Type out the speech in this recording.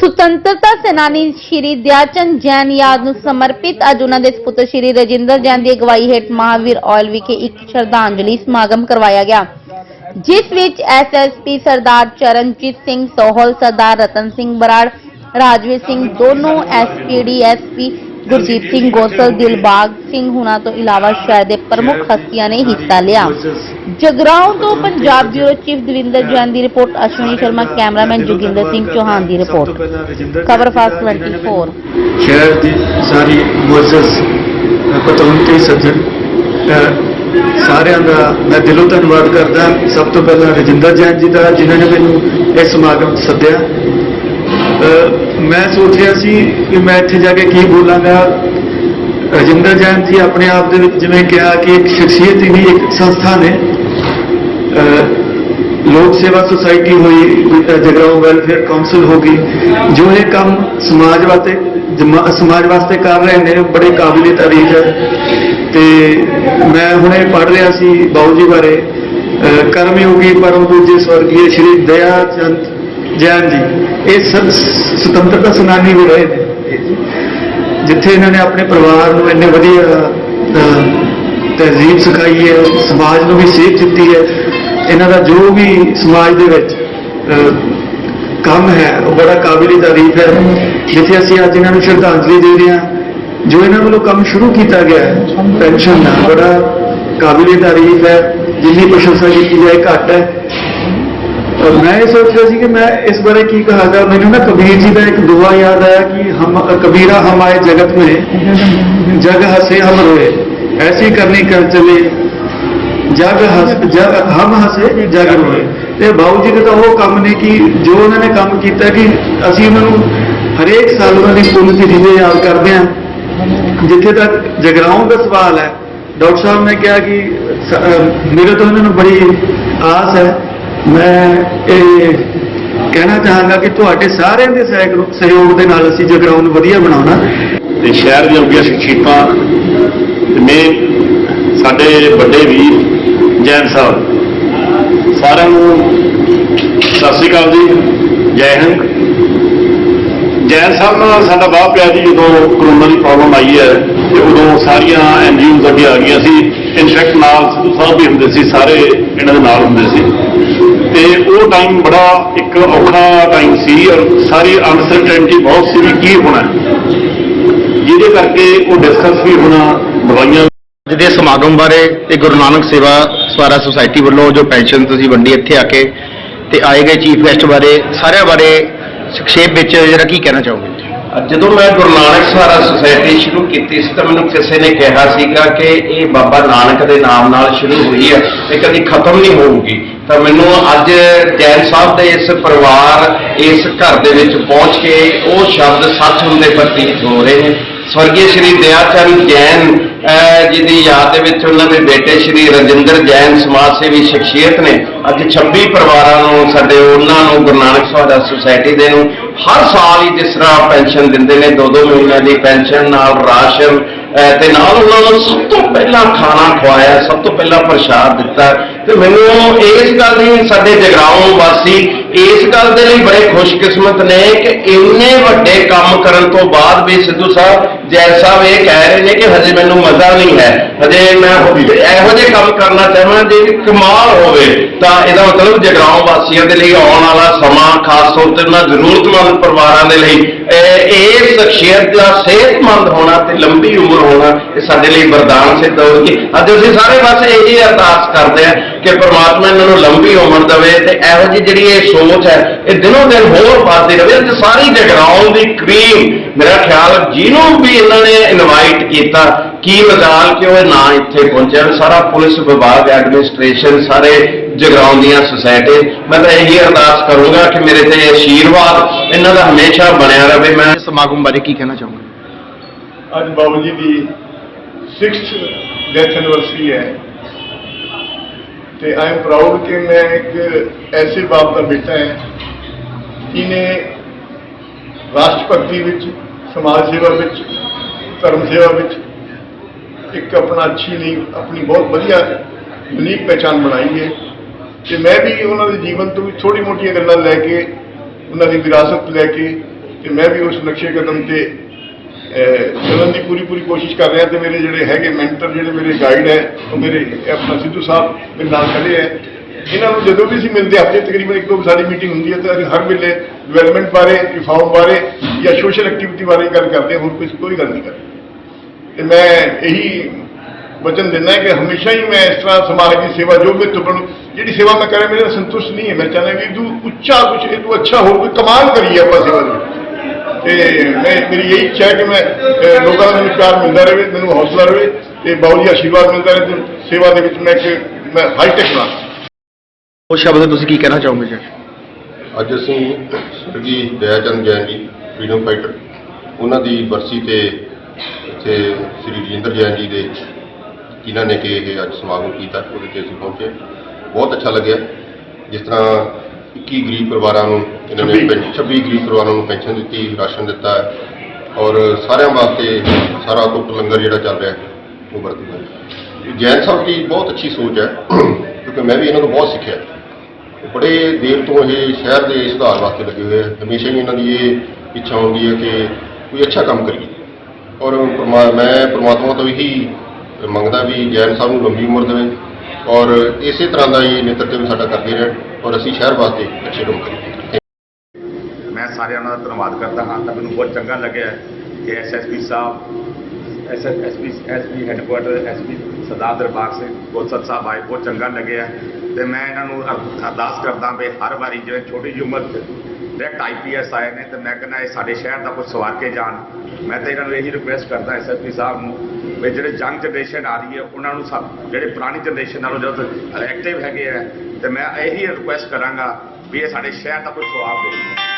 ਸੁਤੰਤਰਤਾ ਸੈਨਾਨੀ ਸ਼੍ਰੀ ਦਿਆਚੰਦ ਜੈਨ ਯਾਦ ਨੂੰ ਸਮਰਪਿਤ ਅੱਜ ਉਹਨਾਂ ਦੇ ਸਪੁੱਤਰ ਸ਼੍ਰੀ ਰਜਿੰਦਰ ਜੈਨ ਦੀ ਅਗਵਾਈ ਹੇਠ ਮਹਾਵੀਰ ਆਇਲ ਵਿਖੇ ਇੱਕ ਸ਼ਰਧਾਂਜਲੀ ਸਮਾਗਮ ਕਰਵਾਇਆ ਗਿਆ। ਜਿਸ ਵਿੱਚ ਐਸਐਸਪੀ ਸਰਦਾਰ ਚਰਨਜੀਤ ਸਿੰਘ ਸੋਹਲ, ਸਰਦਾਰ ਰਤਨ ਸਿੰਘ ਬਰਾੜ, ਰਾਜਵੀਰ ਸਿੰਘ ਦੋਨੋਂ ਐਸਪੀਡੀ ਐਸਪੀ ਗੁਰਜੀਤ ਸਿੰਘ ਗੋਸਲ, ਦਿਲਬਾਗ ਸਿੰਘ ਹੁਣਾਂ ਤੋਂ ਇਲਾਵਾ ਸ਼ਹਿਰ ਦੇ ਪ੍ਰਮੁੱਖ ਹਸਤੀਆਂ ਨੇ ਹਿੱਸਾ ਲਿਆ। ਜਗਰਾਉਂ ਤੋਂ ਪੰਜਾਬ ਬਿਊਰੋ ਚੀਫ ਦਵਿੰਦਰ ਜੈਨ ਦੀ ਰਿਪੋਰਟ ਅਸ਼ਵਨੀ ਸ਼ਰਮਾ ਕੈਮਰਾਮੈਨ ਜੋਗਿੰਦਰ ਸਿੰਘ ਚੌਹਾਨ ਦੀ ਰਿਪੋਰਟ। ਖਬਰ ਫਾਸਟ 24 ਸ਼ਹਿਰ ਦੀ ਸਾਰੀ ਮੁਅੱਜ਼ਜ਼ ਪਤਵੰਤੇ ਸੱਜਣ ਸਾਰਿਆਂ ਦਾ ਮੈਂ ਦਿਲੋਂ ਧੰਨਵਾਦ ਕਰਦਾ। ਸਭ ਤੋਂ ਪਹਿਲਾਂ ਰਜਿੰਦਰ ਜੈਨ ਜੀ ਦਾ ਜਿਨ੍ਹਾਂ ਨੇ ਮੈਨੂੰ ਇਸ ਸਮਾਗਮ ਸੱਦਿਆ। ਮੈਂ ਸੋਚ ਰਿਹਾ ਸੀ ਕਿ ਮੈਂ ਇੱਥੇ ਜਾ ਕੇ ਕੀ ਬੋਲਾਂਗਾ। ਰਜਿੰਦਰ ਜੈਨ ਜੀ ਆਪਣੇ ਆਪ ਦੇ ਵਿੱਚ ਜਿਵੇਂ ਕਿਹਾ ਕਿ ਇੱਕ ਸ਼ਖਸੀਅਤ ਹੀ ਨਹੀਂ ਇੱਕ ਸੰਸਥਾ ਨੇ ਲੋਕ ਸੇਵਾ ਸੁਸਾਇਟੀ ਹੋਈ, ਅਹ, ਜਗਰਾਉਂ ਵੈਲਫੇਅਰ ਕਾਉਂਸਲ ਹੋ ਗਈ, ਜੋ ਇਹ ਕੰਮ ਸਮਾਜ ਵਾਸਤੇ, ਜਮਾ- ਸਮਾਜ ਵਾਸਤੇ ਕਰ ਰਹੇ ਨੇ ਬੜੇ ਕਾਬਿਲੇ ਤਾਰੀਫ ਹੈ। ਤੇ ਮੈਂ ਹੁਣੇ ਪੜ੍ਹ ਰਿਹਾ ਸੀ ਬਾਊ ਜੀ ਬਾਰੇ, ਅਹ, ਕਰਮਯੋਗੀ ਪਰਮ ਪੂਜਯ ਸਵਰਗੀय ਸ਼੍ਰੀ ਦਇਆ ਚੰਦ ਜੈਨ ਜੀ। ਇਹ ਸ- ਸੁਤੰਤਰਤਾ ਸੈਨਾਨੀ ਵੀ ਰਹੇ ਨੇ। ਜਿੱਥੇ ਇਹਨਾਂ ਨੇ ਆਪਣੇ ਪਰਿਵਾਰ ਨੂੰ ਇੰਨੇ ਵਧੀਆ ਤਹਿਜ਼ੀਬ ਸਿਖਾਈ ਹੈ, ਸਮਾਜ ਨੂੰ ਵੀ ਸੇਧ ਦਿੱਤੀ ਹੈ। ਇਹਨਾਂ ਦਾ ਜੋ ਵੀ ਸਮਾਜ ਦੇ ਵਿੱਚ ਕੰਮ ਹੈ, ਉਹ ਬੜਾ ਕਾਬਿਲ ਤਾਰੀਫ ਹੈ। ਜਿੱਥੇ ਅਸੀਂ ਅੱਜ ਇਹਨਾਂ ਨੂੰ ਸ਼ਰਧਾਂਜਲੀ ਦੇ ਰਹੇ ਹਾਂ, ਜੋ ਇਹਨਾਂ ਵੱਲੋਂ ਕੰਮ ਸ਼ੁਰੂ ਕੀਤਾ ਗਿਆ ਹੈ, ਪੈਨਸ਼ਨ ਦਾ ਬੜਾ ਕਾਬਿਲ ਤਾਰੀਫ ਹੈ। ਜਿੰਨੀ ਪ੍ਰਸ਼ੰਸਾ ਕੀਤੀ ਜਾਏ, ਘੱਟ ਹੈ। ਬਿਲਕੁਲ ਮੈਂ ਇਹ ਸੋਚ ਰਿਹਾ ਸੀ ਕਿ ਮੈਂ ਇਸ ਬਾਰੇ ਕੀ ਕਹਾਂਗਾ। ਮੈਨੂੰ ਨਾ ਕਬੀਰ ਜੀ ਦਾ ਇੱਕ ਦੁਆ ਯਾਦ ਆਇਆ ਕਿ ਹਮ, ਕਬੀਰਾ ਹਮ ਆਏ ਜਗਤ ਮੇ, ਜਗ ਹਸੇ ਹਮ ਰੋਏ, ਐਸੀ ਕਰਨੀ ਕਰ ਚਲੇ। ਜਗ ਹਸ, ਜਗ, ਹਮ ਹਸੇ, ਜਗ ਰੋਏ। ਤੇ ਬਾਉ ਜੀ ਦੇ ਤਾਂ ਉਹ ਕੰਮ ਨੇ ਕਿ ਜੋ ਉਹਨਾਂ ਨੇ ਕੰਮ ਕੀਤਾ ਕਿ ਅਸੀਂ ਉਹਨਾਂ ਨੂੰ ਹਰੇਕ ਸਾਲ ਉਹਨਾਂ ਦੀ ਪੁੰਨਤੀ ਜਿਵੇਂ ਯਾਦ ਕਰਦੇ ਆ ਜਿੱਥੇ ਤੱਕ ਜਗਰਾਉਂ ਦਾ ਸਵਾਲ ਹੈ, ਡਾਕਟਰ ਸਾਹਿਬ ਨੇ ਕਿਹਾ ਕਿ ਮੇਰੇ ਤੋਂ ਉਹਨਾਂ ਨੂੰ ਬੜੀ ਆਸ ਹੈ। ਮੈਂ ਇਹ ਕਹਿਣਾ ਚਾਹਾਂਗਾ ਕਿ ਤੁਹਾਡੇ ਸਾਰਿਆਂ ਦੇ ਸਹਿਯੋਗ ਸਹਿਯੋਗ ਦੇ ਨਾਲ ਅਸੀਂ ਜਗਰਾਉਂ ਵਧੀਆ ਬਣਾਉਣਾ। ਤੇ ਸ਼ਹਿਰ ਦੀਆਂ ਉੱਗੀਆਂ ਸ਼ਖਸੀਅਤਾਂ ਤੇ ਮੈਂ ਸਾਡੇ ਵੱਡੇ ਵੀਰ ਜੈਨ ਸਾਹਿਬ, ਸਾਰਿਆਂ ਨੂੰ ਸਤਿ ਸ੍ਰੀ ਅਕਾਲ ਜੀ, ਜੈ ਹਿੰਦ। ਜੈਨ ਸਾਹਿਬ ਨਾਲ ਸਾਡਾ ਬਾਹ ਪਿਆ ਜੀ ਜਦੋਂ ਕਰੋਨਾ ਦੀ ਪ੍ਰੋਬਲਮ ਆਈ ਹੈ ਤੇ ਉਦੋਂ ਸਾਰੀਆਂ ਐਨਜੀਓਜ਼ ਅੱਗੇ ਆ ਗਈਆਂ ਸੀ। ਇਨਫੈਕਟ ਨਾਲ ਸਿੱਧੂ ਸਾਹਿਬ ਵੀ ਹੁੰਦੇ ਸੀ, ਸਾਰੇ ਇਹਨਾਂ ਦੇ ਨਾਲ ਹੁੰਦੇ ਸੀ। ਤੇ ਉਹ ਟਾਈਮ ਬੜਾ ਇੱਕ ਔਖਾ ਟਾਈਮ ਸੀ ਔਰ ਸਾਰੀ ਅਨਸਰਟੇਨਟੀ ਬਹੁਤ ਸੀ ਵੀ ਕੀ ਹੋਣਾ। ਜਿਹਦੇ ਕਰਕੇ ਉਹ ਡਿਸਕਸ ਵੀ ਹੋਣਾ, ਦਵਾਈਆਂ ਅੱਜ ਦੇ ਸਮਾਗਮ ਬਾਰੇ ਤੇ ਗੁਰੂ ਨਾਨਕ ਸੇਵਾ ਸਵਾਰਾ ਸੁਸਾਇਟੀ ਵੱਲੋਂ ਜੋ ਪੈਨਸ਼ਨ ਤੁਸੀਂ ਵੰਡੀ ਇੱਥੇ ਆ ਕੇ ਤੇ ਆਏ ਗਏ ਚੀਫ ਗੈਸਟ ਬਾਰੇ ਸਾਰਿਆਂ ਬਾਰੇ ਸੰਖੇਪ ਵਿੱਚ ਜਿਹੜਾ ਕੀ ਕਹਿਣਾ ਚਾਹੋਗੇ? ਜਦੋਂ ਮੈਂ ਗੁਰੂ ਨਾਨਕ ਸਹਾਰਾ ਸੁਸਾਇਟੀ ਸ਼ੁਰੂ ਕੀਤੀ ਸੀ ਤਾਂ ਮੈਨੂੰ ਕਿਸੇ ਨੇ ਕਿਹਾ ਸੀਗਾ ਕਿ ਇਹ ਬਾਬਾ ਨਾਨਕ ਦੇ ਨਾਮ ਨਾਲ ਸ਼ੁਰੂ ਹੋਈ ਹੈ ਤੇ ਕਦੀ ਖਤਮ ਨਹੀਂ ਹੋਊਗੀ। ਤਾਂ ਮੈਨੂੰ ਅੱਜ ਜੈਨ ਸਾਹਿਬ ਦੇ ਇਸ ਪਰਿਵਾਰ, ਇਸ ਘਰ ਦੇ ਵਿੱਚ ਪਹੁੰਚ ਕੇ ਉਹ ਸ਼ਬਦ ਸੱਚ ਹੁੰਦੇ ਪ੍ਰਤੀਤ ਹੋ ਰਹੇ ਨੇ। ਸਵਰਗੀ ਸ਼੍ਰੀ ਦਿਆਚੰਦ ਜੈਨ ਅਹ, ਜੀ ਦੀ ਯਾਦ ਦੇ ਵਿੱਚ ਉਹਨਾਂ ਦੇ ਬੇਟੇ ਸ਼੍ਰੀ ਰਜਿੰਦਰ ਜੈਨ ਸਮਾਜ ਸੇਵੀ ਸ਼ਖਸੀਅਤ ਨੇ। ਅੱਜ 26 ਪਰਿਵਾਰਾਂ ਨੂੰ ਸਾਡੇ ਉਹਨਾਂ ਨੂੰ ਗੁਰੂ ਨਾਨਕ ਸਹਾਰਾ ਸੁਸਾਇਟੀ ਦੇ ਨੂੰ ਹਰ ਸਾਲ ਹੀ ਜਿਸ ਤਰ੍ਹਾਂ ਪੈਨਸ਼ਨ ਦਿੰਦੇ ਨੇ ਦੋ ਦੋ ਮਹੀਨਿਆਂ ਦੀ ਪੈਨਸ਼ਨ ਨਾਲ ਰਾਸ਼ਨ ਤੇ ਨਾਲ ਉਹਨਾਂ ਨੂੰ ਸਭ ਤੋਂ ਪਹਿਲਾਂ ਖਾਣਾ ਖਵਾਇਆ ਸਭ ਤੋਂ ਪਹਿਲਾਂ ਪ੍ਰਸ਼ਾਦ ਦਿੱਤਾ। ਤੇ ਮੈਨੂੰ ਇਸ ਗੱਲ ਦੀ ਸਾਡੇ ਜਗਰਾਉਂ ਵਾਸੀ ਇਸ ਗੱਲ ਦੇ ਲਈ ਬੜੇ ਖੁਸ਼ਕਿਸਮਤ ਨੇ ਕਿ ਇੰਨੇ ਵੱਡੇ ਕੰਮ ਕਰਨ ਤੋਂ ਬਾਅਦ ਵੀ ਸਿੱਧੂ ਸਾਹਿਬ ਜੈ ਸਾਹਿਬ ਇਹ ਕਹਿ ਰਹੇ ਨੇ ਕਿ ਹਜੇ ਮੈਨੂੰ ਮਜ਼ਾ ਨਹੀਂ ਹੈ। ਹਜੇ ਮੈਂ ਇਹੋ ਜਿਹੇ ਕੰਮ ਕਰਨਾ ਚਾਹਾਂ ਜੇ ਕਮਾਲ ਹੋਵੇ ਤਾਂ ਇਹਦਾ ਮਤਲਬ ਜਗਰਾਉਂ ਵਾਸੀਆਂ ਦੇ ਲਈ ਆਉਣ ਵਾਲਾ ਸਮਾਂ, ਖਾਸ ਤੌਰ ਤੇ ਉਹਨਾਂ ਜ਼ਰੂਰਤਮੰਦ ਪਰਿਵਾਰਾਂ ਦੇ ਲਈ, ਇਹ ਸ਼ਖਸੀਅਤ ਦਾ ਸਿਹਤਮੰਦ ਹੋਣਾ ਤੇ ਲੰਬੀ ਉਮਰ ਹੋਣਾ, ਇਹ ਸਾਡੇ ਲਈ ਵਰਦਾਨ ਸਿੱਧ ਹੋਵੇਗੀ ਅੱਜ ਅਸੀਂ ਸਾਰੇ ਬਸ ਇਹੀ ਅਰਦਾਸ ਕਰਦੇ ਹਾਂ ਕਿ ਪ੍ਰਮਾਤਮਾ ਇਹਨਾਂ ਨੂੰ ਲੰਬੀ ਉਮਰ ਦੇਵੇ ਤੇ ਇਹੋ ਜਿਹੀ ਜਿਹੜੀ ਇਹ ਸੋਚ ਹੈ ਇਹ ਦਿਨੋਂ ਦਿਨ ਹੋਰ ਵੱਧਦੀ ਰਹੇ ਤੇ ਸਾਰੀ ਜਗਰਾਉਂ ਦੀ ਕਰੀਮ ਮੇਰਾ ਖਿਆਲ ਜਿਹਨੂੰ ਵੀ ਇਹਨਾਂ ਨੇ ਇਨਵਾਈਟ ਕੀਤਾ ਕੀ ਮਜ਼ਾਲ ਕਿ ਉਹ ਨਾ ਇੱਥੇ ਪਹੁੰਚਿਆ ਸਾਰਾ ਪੁਲਿਸ ਵਿਭਾਗ ਐਡਮਿਨਿਸਟ੍ਰੇਸ਼ਨ ਸਾਰੇ ਜਗਰਾਉਂ ਦੀਆਂ ਸੁਸਾਇਟੀ ਮੈਂ ਤਾਂ ਇਹੀ ਅਰਦਾਸ ਕਰੂੰਗਾ ਕਿ ਮੇਰੇ ਤੇ ਆਸ਼ੀਰਵਾਦ ਇਹਨਾਂ ਦਾ ਹਮੇਸ਼ਾ ਬਣਿਆ ਰਹੇ ਮੈਂ ਇਸ ਸਮਾਗਮ ਬਾਰੇ ਕੀ ਕਹਿਣਾ ਚਾਹੋਗੇ? ਅੱਜ ਬਾਬੂ ਜੀ ਦੀ 6th ਡੈਥ ਐਨਵਰਸਰੀ ਹੈ। ਤੇ ਆਈ ਐਮ ਪ੍ਰਾਊਡ ਕਿ ਮੈਂ ਇੱਕ ਐਸੇ ਬਾਪ ਦਾ ਬੇਟਾ ਹੈ ਜਿਹਨੇ ਰਾਸ਼ਟਰ ਭਗਤੀ ਵਿੱਚ, ਸਮਾਜ ਸੇਵਾ ਵਿੱਚ, ਧਰਮ ਸੇਵਾ ਵਿੱਚ ਇੱਕ ਆਪਣਾ ਅੱਛੀ ਨਹੀਂ ਆਪਣੀ ਬਹੁਤ ਵਧੀਆ ਯੂਨੀਕ ਪਹਿਚਾਨ ਬਣਾਈ ਹੈ। ਤੇ ਮੈਂ ਵੀ ਉਹਨਾਂ ਦੇ ਜੀਵਨ ਤੋਂ ਵੀ ਥੋੜੀ ਮੋਟੀਆਂ ਗੱਲਾਂ ਲੈ ਕੇ, ਉਹਨਾਂ ਦੀ ਵਿਰਾਸਤ ਲੈ ਕੇ ਤੇ ਮੈਂ ਵੀ ਉਸ ਨਕਸ਼ੇ ਕਦਮ ਤੇ ਅਹ, ਚੱਲਣ ਦੀ ਪੂਰੀ ਪੂਰੀ ਕੋਸ਼ਿਸ਼ ਕਰ ਰਿਹਾ ਤੇ ਮੇਰੇ ਜਿਹੜੇ ਹੈਗੇ ਮੈਂਟਰ ਜਿਹੜੇ ਮੇਰੇ ਗਾਈਡ ਹੈ ਉਹ ਮੇਰੇ ਆਪਣਾ ਸਿੱਧੂ ਸਾਹਿਬ ਮੇਰੇ ਨਾਲ ਖੜੇ ਹੈ। ਇਹਨਾਂ ਨੂੰ ਜਦੋਂ ਵੀ ਅਸੀਂ ਮਿਲਦੇ ਹਫ਼ਤੇ ਤਕਰੀਬਨ ਇੱਕ ਦੋ ਸਾਡੀ ਮੀਟਿੰਗ ਹੁੰਦੀ ਹੈ ਤਾਂ ਅਸੀਂ ਹਰ ਵੇਲੇ ਡਿਵੈਲਪਮੈਂਟ ਬਾਰੇ ਰਿਫਾਰਮ ਬਾਰੇ ਜਾਂ ਸੋਸ਼ਲ ਐਕਟੀਵਿਟੀ ਬਾਰੇ ਗੱਲ ਕਰਦੇ ਹਾਂ ਹੋਰ ਕੁਝ ਕੋਈ ਗੱਲ ਨਹੀਂ ਕਰਦੇ। ਤੇ ਮੈਂ ਇਹੀ ਵਚਨ ਦਿੰਦਾ ਕਿ ਹਮੇਸ਼ਾ ਹੀ ਮੈਂ ਇਸ ਤਰ੍ਹਾਂ ਸਮਾਜ ਦੀ ਸੇਵਾ ਜੋ ਵੀ ਤੁਪਣ ਜਿਹੜੀ ਸੇਵਾ ਮੈਂ ਕਰਾਂ ਮੇਰੇ ਨਾਲ ਸੰਤੁਸ਼ਟ ਨਹੀਂ ਹੈ। ਮੈਂ ਚਾਹੁੰਦਾ ਵੀ ਤੂੰ ਉੱਚਾ ਕੁਝ ਤੂੰ ਅੱਛਾ ਹੋਰ ਕੋਈ ਕਮਾਲ ਕਰੀਏ ਆਪਾਂ ਸੇਵਾ ਦੀ ਤੇ ਮੈਂ ਮੇਰੀ ਇਹੀ ਇੱਛਾ ਹੈ ਕਿ ਮੈਂ ਲੋਕਾਂ ਦਾ ਮੈਨੂੰ ਪਿਆਰ ਮਿਲਦਾ ਰਹੇ ਮੈਨੂੰ ਹੌਸਲਾ ਰਹੇ ਤੇ ਬਾਉ ਜੀ ਆਸ਼ੀਰਵਾਦ ਮਿਲਦਾ ਰਹੇ ਤੇ ਸੇਵਾ ਦੇ ਵਿੱਚ ਮੈਂ ਇੱਕ ਮੈਂ ਹਾਈਟੈਕ ਬਣਾ ਉਹ ਸ਼ਬਦ ਤੁਸੀਂ ਕੀ ਕਹਿਣਾ ਚਾਹੋਗੇ ਜੀ? ਅੱਜ ਅਸੀਂ ਸਵਰਗੀ ਦਇਆਚੰਦ ਜੈਨ ਜੀ ਫਰੀडम ਫਾਈਟਰ ਉਹਨਾਂ ਦੀ ਬਰਸੀ ਤੇ ਇੱਥੇ ਸ੍ਰੀ ਰਜਿੰਦਰ ਜੈਨ ਜੀ ਦੇ ਜਿਨ੍ਹਾਂ ਨੇ ਕਿ ਇਹ ਅੱਜ ਸਮਾਗਮ ਕੀਤਾ ਉਹਦੇ ਤੇ ਅਸੀਂ ਪਹੁੰਚੇ। ਬਹੁਤ ਅੱਛਾ ਲੱਗਿਆ। ਜਿਸ ਤਰ੍ਹਾਂ 21 ਗਰੀਬ ਪਰਿਵਾਰਾਂ ਨੂੰ ਇਹਨਾਂ ਨੇ 26 ਪੈਨ- 26 ਗਰੀਬ ਪਰਿਵਾਰਾਂ ਨੂੰ ਪੈਨਸ਼ਨ ਦਿੱਤੀ ਰਾਸ਼ਨ ਦਿੱਤਾ ਹੈ। ਔਰ ਸਾਰਿਆਂ ਵਾਸਤੇ ਸਾਰਾ ਕੁੱਟ ਲੰਗਰ ਜਿਹੜਾ ਚੱਲ ਰਿਹਾ ਹੈ, ਉਹ ਵਰਤਦਾ ਹੈ। ਜੈਨ ਸਾਹਿਬ ਦੀ ਬਹੁਤ ਅੱਛੀ ਸੋਚ ਹੈ ਕਿਉਂਕਿ ਮੈਂ ਵੀ ਇਹਨਾਂ ਤੋਂ ਬਹੁਤ ਸਿੱਖਿਆ ਬੜੇ ਦੇਰ ਤੋਂ ਇਹ ਸ਼ਹਿਰ ਦੇ ਸੁਧਾਰ ਵਾਸਤੇ ਲੱਗੇ ਹੋਏ ਆ ਹਮੇਸ਼ਾ ਹੀ ਇਹਨਾਂ ਦੀ ਇਹ ਇੱਛਾ ਹੁੰਦੀ ਹੈ ਕਿ ਕੋਈ ਅੱਛਾ ਕੰਮ ਕਰੀਏ। ਔਰ ਮੈਂ ਪ੍ਰਮਾਤਮਾ ਤੋਂ ਇਹੀ ਮੰਗਦਾ ਵੀ ਜੈਨ ਸਾਹਿਬ ਨੂੰ ਲੰਬੀ ਉਮਰ ਦੇਵੇ। ਔਰ ਇਸੇ ਤਰ੍ਹਾਂ ਦਾ ਹੀ ਨੇਤਰਤਵ ਸਾਡਾ ਕਰਦੇ ਰਹਿਣ ਔਰ ਅਸੀਂ ਸ਼ਹਿਰ ਵਾਸਤੇ ਅੱਛੇ ਕੰਮ ਕਰੀਏ। ਮੈਂ ਸਾਰਿਆਂ ਦਾ ਧੰਨਵਾਦ ਕਰਦਾ ਹਾਂ। ਤਾਂ ਮੈਨੂੰ ਬਹੁਤ ਚੰਗਾ ਲੱਗਿਆ ਕਿ ਐਸਐਸਪੀ ਸਾਹਿਬ SSP SP headquarter SP Sardar Darbar Singh Gosal ਸਾਹਿਬ ਆਏ, ਬਹੁਤ ਚੰਗਾ ਲੱਗਿਆ। ਤੇ ਮੈਂ ਇਹਨਾਂ ਨੂੰ ਅਰਦਾਸ ਕਰਦਾ ਵੀ ਹਰ ਵਾਰੀ ਜਿਵੇਂ ਛੋਟੀ ਜਿਹੀ ਉਮਰ 'ਚ ਡਾਇਰੈਕਟ ਆਈਪੀਐਸ ਆਏ ਨੇ ਤੇ ਮੈਂ ਕਹਿੰਦਾ ਇਹ ਸਾਡੇ ਸ਼ਹਿਰ ਦਾ ਕੁਝ ਸਵਾਰ ਕੇ ਜਾਣ। ਮੈਂ ਤਾਂ ਇਹਨਾਂ ਨੂੰ ਇਹੀ ਰਿਕੁਐਸਟ ਕਰਦਾ ਐਸਐਸਪੀ ਸਾਹਿਬ ਨੂੰ ਵੀ ਜਿਹੜੇ ਯੰਗ ਜਨਰੇਸ਼ਨ ਆ ਰਹੀ ਹੈ, ਉਹਨਾਂ ਨੂੰ ਸਭ ਜਿਹੜੇ ਪੁਰਾਣੀ ਜਨਰੇਸ਼ਨ ਨਾਲੋਂ ਜਦ ਐਕਟਿਵ ਹੈਗੇ ਆ, ਤੇ ਮੈਂ ਇਹੀ ਰਿਕੁਐਸਟ ਕਰਾਂਗਾ ਵੀ ਇਹ ਸਾਡੇ ਸ਼ਹਿਰ ਦਾ ਕੋਈ ਸਵਾਰ ਦੇ